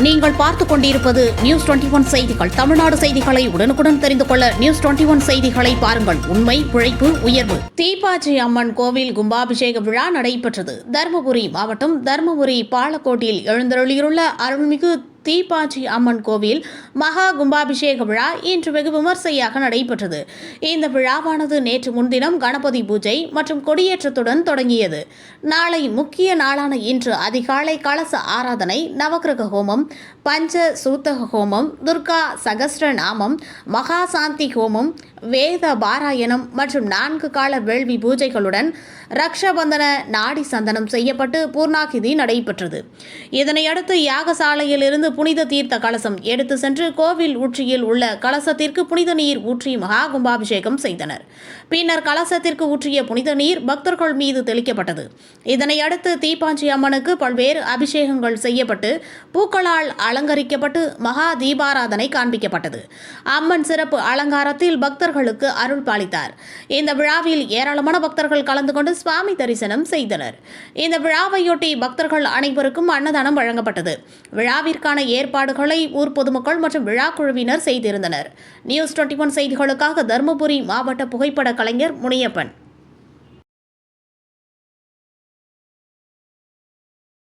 நீங்கள் பார்த்துக் கொண்டிருப்பது நியூஸ் டுவெண்டி ஒன் செய்திகள். தமிழ்நாடு செய்திகளை உடனுக்குடன் தெரிந்து கொள்ள நியூஸ் டுவெண்டி ஒன் செய்திகளை பாருங்கள். உண்மை உழைப்பு உயர்வு. தீபாஜி அம்மன் கோவில் கும்பாபிஷேக விழா நடைபெற்றது. தருமபுரி மாவட்டம் தருமபுரி பாலக்கோட்டில் எழுந்தருளியுள்ள அருள்மிகு தீபாஜி அம்மன் கோவில் மகா கும்பாபிஷேக விழா இன்று வெகு விமர்சையாக நடைபெற்றது. இந்த விழாவானது நேற்று முன்தினம் கணபதி பூஜை மற்றும் கொடியேற்றத்துடன் தொடங்கியது. நாளை முக்கிய நாளான இன்று அதிகாலை கலச ஆராதனை நவக்கிரக ஹோமம் பஞ்ச சூத்தக ஹோமம் துர்கா சகஸ்ர நாமம் மகா சாந்தி ஹோமம் வேத பாராயணம் மற்றும் நான்கு கால வேள்வி பூஜைகளுடன் ரக்ஷபந்தன நாடி சந்தனம் செய்யப்பட்டு பூர்ணாகிதி நடைபெற்றது. இதனையடுத்து யாகசாலையிலிருந்து புனித தீர்த்த கலசம் எடுத்து சென்று கோவில் உச்சியில் உள்ள கலசத்திற்கு புனித நீர் ஊற்றி மகா கும்பாபிஷேகம் செய்தனர். பின்னர் கலசத்திற்கு ஊற்றிய புனித நீர் பக்தர்கள் மீது தெளிக்கப்பட்டது. இதனை அடுத்து தீப்பாஞ்சி அம்மனுக்கு பல்வேறு அபிஷேகங்கள் செய்யப்பட்டு பூக்களால் அலங்கரிக்கப்பட்டு மகா தீபாராதனை காண்பிக்கப்பட்டது. அம்மன் சிறப்பு அலங்காரத்தில் பக்தர்களுக்கு அருள் பாலித்தார். இந்த விழாவில் ஏராளமான பக்தர்கள் கலந்து கொண்டு சுவாமி தரிசனம் செய்தனர். இந்த விழாவையொட்டி பக்தர்கள் அனைவருக்கும் அன்னதானம் வழங்கப்பட்டது. விழாவிற்கான ஏற்பாடுகளை ஊர் பொதுமக்கள் மற்றும் விழா குழுவினர் செய்திருந்தனர். நியூஸ் டுவெண்ட்டி ஒன் செய்திகளுக்காக தருமபுரி மாவட்ட புகைப்பட கலைஞர் முனியப்பன்.